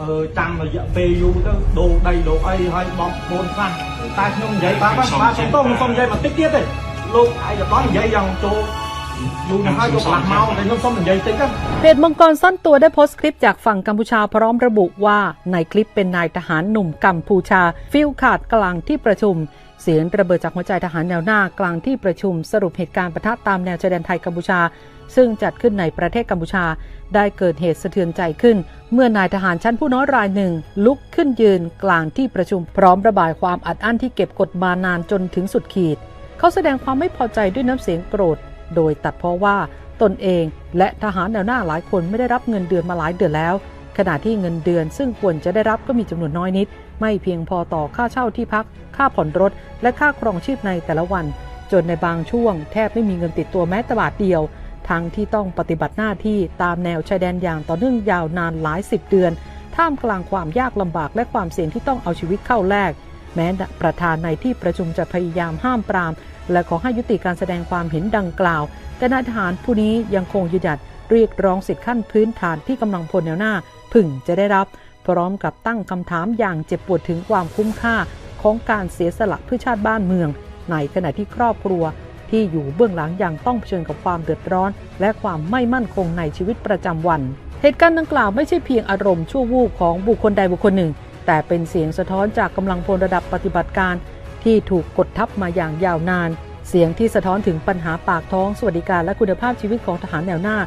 អឺចាំរយៈពេលយូរទៅដូរដីដូរអីឲ្យបងប្អូនខ្លះតែខ្ញុំនិយាយបាទបាទបាទសុំទោសខ្ញុំសុំនិយាយបន្តិចទៀតទេលោកឯកឧត្តមនិយាយយ៉ាងចូលយូរណាស់ហើយយកកន្លះម៉ោងតែខ្ញុំសុំនិយាយតិចទៅ เพจมังกรซ่อนตัวได้โพสต์คลิปจากฝั่งกัมพูชาพร้อมระบุว่าในคลิปเป็นนายทหารหนุ่มกัมพูชา ฟิลขาดกลางที่ประชุม เสียงระเบิดจากหัวใจทหารแนวหน้ากลางที่ประชุม สรุปเหตุการณ์ปะทะตามแนวชายแดนไทยกัมพูชา ซึ่งจัดขึ้นในประเทศกัมพูชา ได้เกิดเหตุสะเทือนใจขึ้น เมื่อนายทหารชั้นผู้น้อยรายหนึ่ง ลุกขึ้นยืนกลางที่ประชุมพร้อมระบายความอัดอั้นที่เก็บกดมานานจนถึงสุดขีด เขาแสดงความไม่พอใจด้วยน้ำเสียงโกรธ โดยตัดเพราะว่าตนเองและทหารแนวหน้าหลายคนไม่ได้รับเงินเดือนมาหลายเดือนแล้ว ขณะที่เงินเดือนซึ่งควรจะได้รับก็มีจำนวนน้อยนิด ไม่เพียงพอต่อค่าเช่าที่พัก ค่าผ่อนรถ และค่าครองชีพในแต่ละวัน จนในบางช่วง แทบไม่มีเงินติดตัวแม้แต่บาทเดียว ทั้งที่ต้องปฏิบัติหน้าที่ตามแนวชายแดนอย่างต่อเนื่องยาวนานหลายสิบเดือน ท่ามกลางความยากลำบากและความเสี่ยงที่ต้องเอาชีวิตเข้าแลกแม้ประธานในที่ประชุมจะพยายามห้ามปราม และขอให้ยุติการแสดงความเห็นดังกล่าว แต่นายทหารผู้นี้ยังคงยืนหยัดเรียกร้องสิทธิขั้นพื้นฐานที่กำลังพลแนวหน้า พึงจะได้รับ พร้อมกับตั้งคำถามอย่างเจ็บปวดถึงความคุ้มค่าของการเสียสละเพื่อชาติบ้านเมือง ในขณะที่ครอบครัว ที่อยู่เบื้องหลังอย่างต้องเผชิญกับความเดือดร้อน และความไม่มั่นคงในชีวิตประจำวัน เหตุการณ์ดังกล่าวไม่ใช่เพียงอารมณ์ชั่ววูบของบุคคลใดบุคคลหนึ่ง แต่เป็นเสียงสะท้อนจากกำลังพลระดับปฏิบัติการ ที่ถูกกดทับมาอย่างยาวนาน เสียงที่สะท้อนถึงปัญหาปากท้องสวัสดิการและคุณภาพชีวิตของทหารแนวหน้า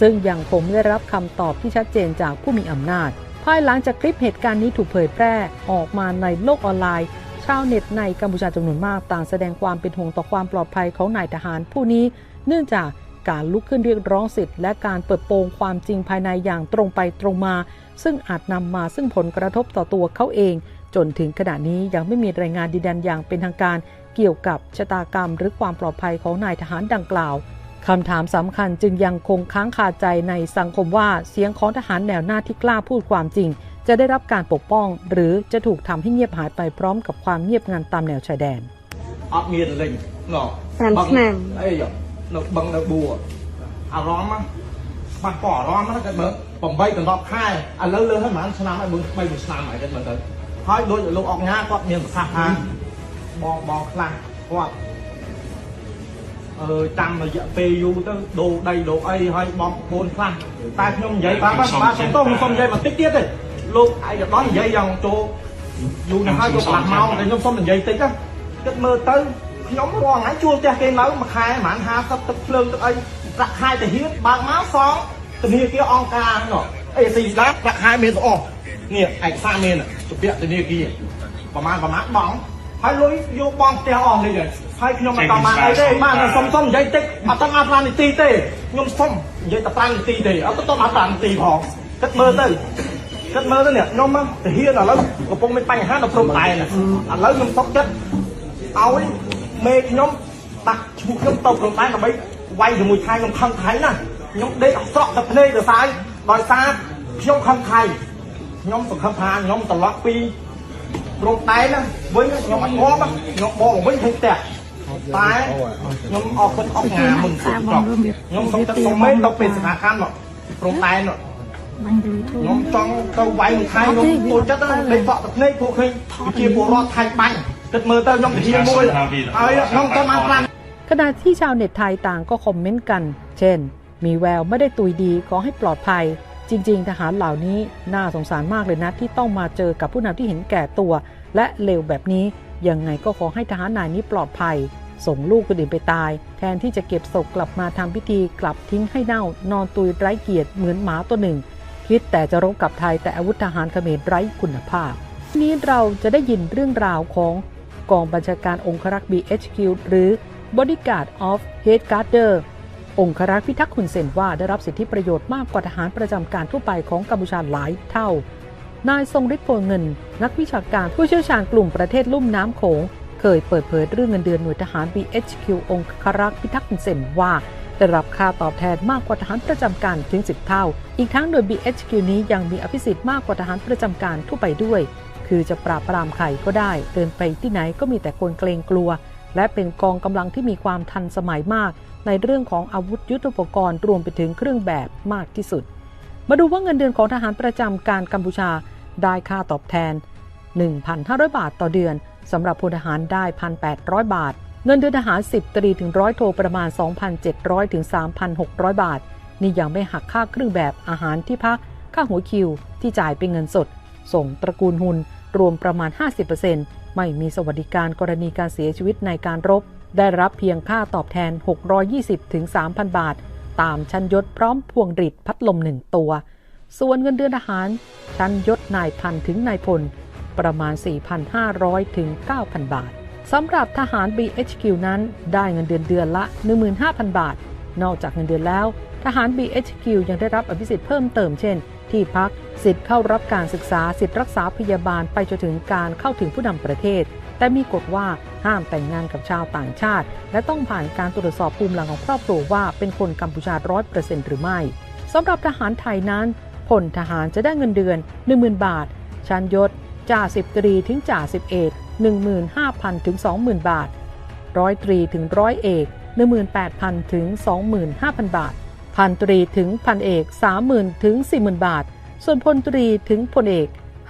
ซึ่งยังคงไม่ได้รับคำตอบที่ชัดเจนจากผู้มีอำนาจภายหลังจากคลิปเหตุการณ์นี้ถูกเผยแพร่ออกมาในโลกออนไลน์ ชาวเน็ตในกัมพูชาจำนวนมากต่างแสดงความเป็นห่วงต่อความปลอดภัยของนายทหารผู้นี้ เนื่องจากการลุกขึ้นเรียกร้องสิทธิ์ และการเปิดโปงความจริงภายในอย่างตรงไปตรงมา ซึ่งอาจนำมาซึ่งผลกระทบต่อตัวเขาเอง จนถึงขณะนี้ยังไม่มีรายงานดีดันอย่างเป็นทางการ เกี่ยวกับชะตากรรม หรือความปลอดภัยของนายทหารดังกล่าวคำถามสำคัญจึงยังคงค้างคาใจในสังคมว่าเสียงของทหารแนวหน้าที่กล้าพูดความจริง จะได้รับการปกป้อง หรือจะถูกทำให้เงียบหายไปพร้อมกับความเงียบงันตามแนวชายแดน អត់មានលេងណោះ តាមឆ្នាំ អីយោនៅបឹងនៅបួរអារម្មណ៍បាត់ក៏អារម្មណ៍ណាគាត់មើល8ដល់10ខែឥឡូវលើហើយប្រហែលឆ្នាំហើយមើល3មួយឆ្នាំហើយគាត់មើលទៅហើយដូចលោកអុកញ៉ាគាត់មានប្រសាសន៍ថាបងបងខ្លះគាត់អឺចាំរយៈពេលយូរទៅដូរដីដូរអីឲ្យបងប្អូនខ្លះតែខ្ញុំនិយាយបាទបាទបាទសុំទោសខ្ញុំសុំនិយាយបន្តិចទៀតទេ លោកឯកឧត្តមនិយាយយ៉ាងចូលយូរណាស់ហើយយកកន្លះម៉ោងតែខ្ញុំសុំនិយាយតិចទៅគិតមើលទៅខ្ញុំរាល់ថ្ងៃជួលផ្ទះគេនៅមួយខែប្រហែល50ទឹកភ្លើងទឹកអីប្រាក់ខែទៅហៀនបើកមកសងធនាគារអង្គការនោះអេស៊ីស្ដាប់ប្រាក់ខែមានទាំងអស់នេះឯកសារមានសុភ័ក្រធនាគារប្រហែលប្រហែលបងហើយលុយយកបងផ្ទះអស់នេះហើយហើយខ្ញុំមិនតាមបានអីទេបានតែសុំសុំនិយាយតិចអត់ទាំងអត់5នាទីទេខ្ញុំសុំនិយាយតែ5នាទីទេអត់ទៅដល់5នាទីផងគិតមើលទៅ គិតមើលទៅនេះខ្ញុំមកទៅហ៊ានឥឡូវកំពុងមានបញ្ហានៅព្រំដែនឥឡូវខ្ញុំຕົកចិត្តឲ្យមេខ្ញុំដាក់ឈ្មោះខ្ញុំទៅព្រំដែនដើម្បីវាយជាមួយថៃខ្ញុំខឹងថៃណាខ្ញុំដេកអស្រក់ទឹកភ្នែកទៅសាយដោយសារខ្ញុំខឹងថៃខ្ញុំសង្ឃឹមថាខ្ញុំត្រឡប់ពីព្រំដែនណាវិញខ្ញុំអត់ងាប់ខ្ញុំបកវិញឃើញផ្ទះតែខ្ញុំអរគុណអស់ងាមុនខ្ញុំសូមទឹកសូមមេទៅពេលសមាកម្មព្រំដែននោះបាញ់ទៅធូ ខ្ញុំចង់ទៅវាយមួយខែខ្ញុំទូលចិត្តណាដេកសក់ទឹកភ្នែកពួកឃើញជាពលរដ្ឋថៃបាញ់គិតមើលទៅខ្ញុំទៅជាមួយហើយខ្ញុំទៅបានខ្លាំង ขณะที่ชาวเน็ตไทยต่างก็คอมเมนต์กัน เช่น มีแววไม่ได้ตุยดีขอให้ปลอดภัย จริง ๆ ทหารเหล่านี้น่าสงสารมากเลยนะที่ต้องมาเจอกับผู้นำที่เห็นแก่ตัว และเลวแบบนี้ ยังไงก็ขอให้ทหารนายนี้ปลอดภัย ส่งลูกคนอื่นไปตาย แทนที่จะเก็บศพกลับมาทำพิธีกลับทิ้งให้เน่านอนตุยไร้เกียรติเหมือนหมาตัวหนึ่ง คิดแต่จะรบกับไทยแต่อาวุธทหารเขมรไร้คุณภาพ นี้เราจะได้ยินเรื่องราวของกองบัญชาการองครักษ์ BHQ หรือ Bodyguard of Headguarder องครักษ์พิทักษ์คุณเซนว่าได้รับสิทธิประโยชน์มากกว่าทหารประจำการทั่วไปของกัมพูชาหลายเท่า นายทรงฤทธิ์โพลเงิน นักวิชาการผู้เชี่ยวชาญกลุ่มประเทศลุ่มน้ำโขง เคยเปิดเผยเรื่องเงินเดือนหน่วยทหาร BHQ องครักษ์พิทักษ์คุณเซนว่า ได้รับค่าตอบแทนมากกว่าทหารประจำการถึง 10 เท่า อีกทั้งโดย BHQ นี้ยังมีอภิสิทธิ์มากกว่าทหารประจำการทั่วไปด้วย คือจะปราบปรามใครก็ได้ เดินไปที่ไหนก็มีแต่คนเกรงกลัว และเป็นกองกำลังที่มีความทันสมัยมาก ในเรื่องของอาวุธยุทโธปกรณ์รวมไปถึงเครื่องแบบมากที่สุด มาดูว่าเงินเดือนของทหารประจำการกัมพูชาได้ค่าตอบแทน 1,500 บาทต่อเดือนสำหรับพลทหารได้ 1,800 บาท เงินเดือนทหาร 10 ตรีถึงร้อยโทประมาณ 2,700 ถึง 3,600 บาท นี่ยังไม่หักค่าเครื่องแบบอาหารที่พัก ค่าหัวคิวที่จ่ายเป็นเงินสด ส่งตระกูลหุนรวมประมาณ 50%ไม่มีสวัสดิการกรณีการเสียชีวิตในการรบ ได้รับเพียงค่าตอบแทน 620 ถึง 3,000 บาท ตามชั้นยศพร้อมพวงรีดพัดลมหนึ่งตัว ส่วนเงินเดือนทหาร ชั้นยศนายพันถึงนายพลประมาณ 4,500 ถึง 9,000 บาท สำหรับทหาร BHQ นั้นได้เงินเดือนเดือนละ 15,000 บาท นอกจากเงินเดือนแล้ว ทหาร BHQ ยังได้รับอภิสิทธิ์เพิ่มเติมเช่น ที่พัก สิทธิ์เข้ารับการศึกษา สิทธิ์รักษาพยาบาลไปจนถึงการเข้าถึงผู้นำประเทศ แต่มีกฎว่าห้ามแต่งงานกับชาวต่างชาติ และต้องผ่านการตรวจสอบภูมิหลังของครอบครัวว่าเป็นคนกัมพูชา100%หรือไม่สำหรับทหารไทยนั้นพลทหารจะได้เงินเดือน 10,000 บาท ชั้นยศ จ่าสิบตรีถึงจ่าสิบเอก15,000 ถึง 20,000 บาท ร้อยตรีถึงร้อยเอก 18,000 ถึง 25,000 บาท พันตรีถึงพันเอก 30,000 ถึง 40,000 บาท ส่วนพลตรีถึงพลเอก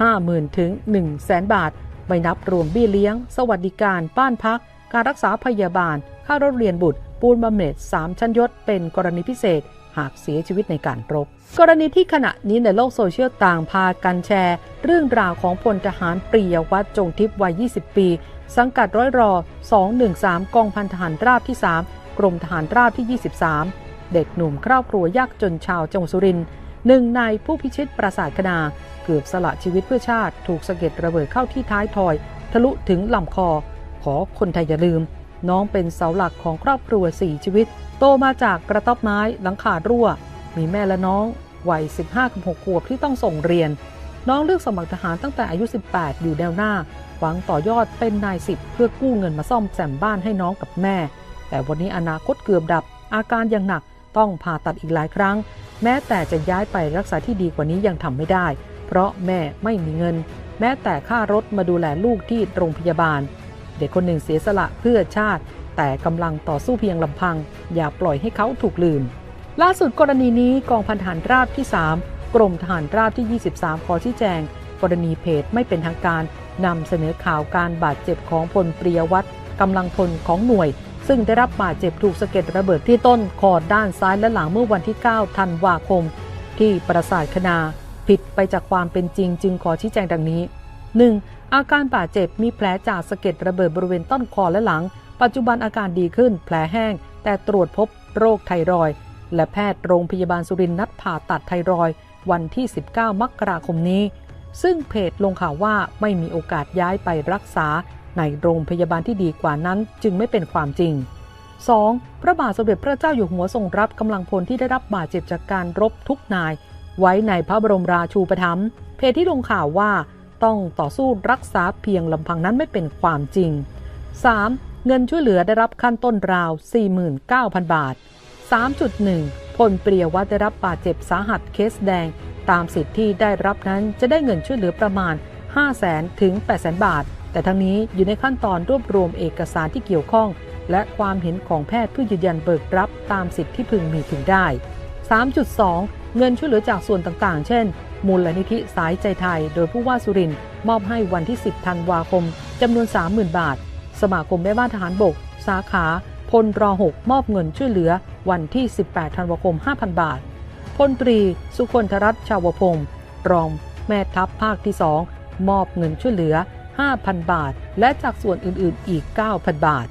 50,000 ถึง 100,000 บาท ไม่นับรวมเบี้ยเลี้ยง สวัสดิการ บ้านพัก การรักษาพยาบาล ค่ารถเรียนบุตร ปูนบำเหน็จ 3 ชั้นยศ เป็นกรณีพิเศษ หากเสียชีวิตในการรบ กรณีที่ขณะนี้ในโลกโซเชียลต่างพากันแชร์ เรื่องราวของพลทหารปรียวัฒน์จงทิพย์วัย 20 ปี สังกัดร้อยรอ 213 กองพันทหารราบที่ 3 กรมทหารราบที่ 23 เด็กหนุ่มครอบครัวยากจนชาวจังหวัดสุรินทร์หนึ่งในผู้พิชิตปราสาทคณา เกือบสละชีวิตเพื่อชาติถูกสะเก็ดระเบิดเข้าที่ท้ายทอย ทะลุถึงลำคอ ขอคนไทยอย่าลืม น้องเป็นเสาหลักของครอบครัว 4 ชีวิต โตมาจากกระต๊อบไม้หลังคารั่ว มีแม่และน้องวัย 15-6 ขวบที่ต้องส่งเรียน น้องเลือกสมัครทหารตั้งแต่อายุ 18 อยู่แนวหน้า หวังต่อยอดเป็นนายสิบเพื่อกู้เงินมาซ่อมแซมบ้านให้น้องกับแม่ แต่วันนี้อนาคตเกือบดับ อาการยังหนักต้องผ่าตัดอีกหลายครั้ง แม้แต่จะย้ายไปรักษาที่ดีกว่านี้ยังทำไม่ได้ เพราะแม่ไม่มีเงิน แม้แต่ค่ารถมาดูแลลูกที่โรงพยาบาล เด็กคนหนึ่งเสียสละเพื่อชาติ แต่กำลังต่อสู้เพียงลำพัง อย่าปล่อยให้เขาถูกลืม ล่าสุดกรณีนี้กองพันทหารราบที่ 3 กรมทหารราบที่ 23 ขอชี้แจง กรณีเพจไม่เป็นทางการนำเสนอข่าวการบาดเจ็บของพลปรียวัตรกำลังพลของหน่วย ซึ่งได้รับบาดเจ็บถูกสะเก็ดระเบิดที่ต้นคอด้านซ้ายและหลังเมื่อวันที่ 9 ธันวาคม ที่ปราสาทคณา ผิดไปจากความเป็นจริง จึงขอชี้แจงดังนี้ 1. อาการบาดเจ็บมีแผลจากสะเก็ดระเบิดบริเวณต้นคอและหลัง ปัจจุบันอาการดีขึ้น แผลแห้ง แต่ตรวจพบโรคไทรอย และแพทย์โรงพยาบาลสุรินทร์นัดผ่าตัดไทรอย์วันที่ 19 มกราคมนี้ ซึ่งเพจลงข่าวว่าไม่มีโอกาสย้ายไปรักษา ในโรงพยาบาลที่ดีกว่านั้นจึงไม่เป็นความจริง 2. พระบาทสมเด็จพระเจ้าอยู่หัวทรงรับกำลังพลที่ได้รับบาดเจ็บจากการรบทุกนาย ไว้ในพระบรมราชูปถัมภ์เพจที่ลงข่าวว่าต้องต่อสู้รักษาเพียงลำพังนั้นไม่เป็นความจริง 3. เงินช่วยเหลือได้รับขั้นต้นราว 49,000 บาท 3.1 พลเปรียวัฒน์ได้รับบาดเจ็บสาหัสเคสแดง ตามสิทธิ์ที่ได้รับนั้นจะได้เงินช่วยเหลือประมาณ 5 0 0 0 0ถึง800,000บาท แต่ทั้งนี้อยู่ในขั้นตอนรวบรวมเอกสารที่เกี่ยวข้อง และความเห็นของแพทย์เพื่อยืนยันเบิกรับตามสิทธิ์ที่พึงมีพึงได้ 3.2 เงินช่วยเหลือจากส่วนต่างๆ เช่น มูลนิธิสายใจไทย โดยผู้ว่าสุรินทร์มอบให้วันที่ 10 ธันวาคมจำนวน 30,000 บาท สมาคมแม่บ้านทหารบก สาขา พลร6มอบเงินช่วยเหลือวันที่ 18 ธันวาคม 5,000 บาท พลตรี สุคนธรัตชาวพงศ์รองแม่ทัพภาคที่ 2 มอบเงินช่วยเหลือ 5,000 บาท และจากส่วนอื่นๆ อีก 9,000 บาท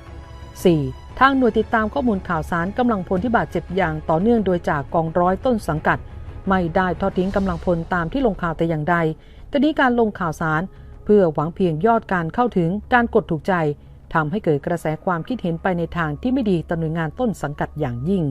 4. ทางหน่วยติดตามข้อมูลข่าวสารกำลังพลที่บาดเจ็บอย่างต่อเนื่องโดยจากกองร้อยต้นสังกัด ไม่ได้ทอดทิ้งกำลังพลตามที่ลงข่าวแต่อย่างใดแต่นี้การลงข่าวสาร เพื่อหวังเพียงยอดการเข้าถึงการกดถูกใจ ทำให้เกิดกระแสความคิดเห็นไปในทางที่ไม่ดีต่อหน่วยงานต้นสังกัดอย่างยิ่ง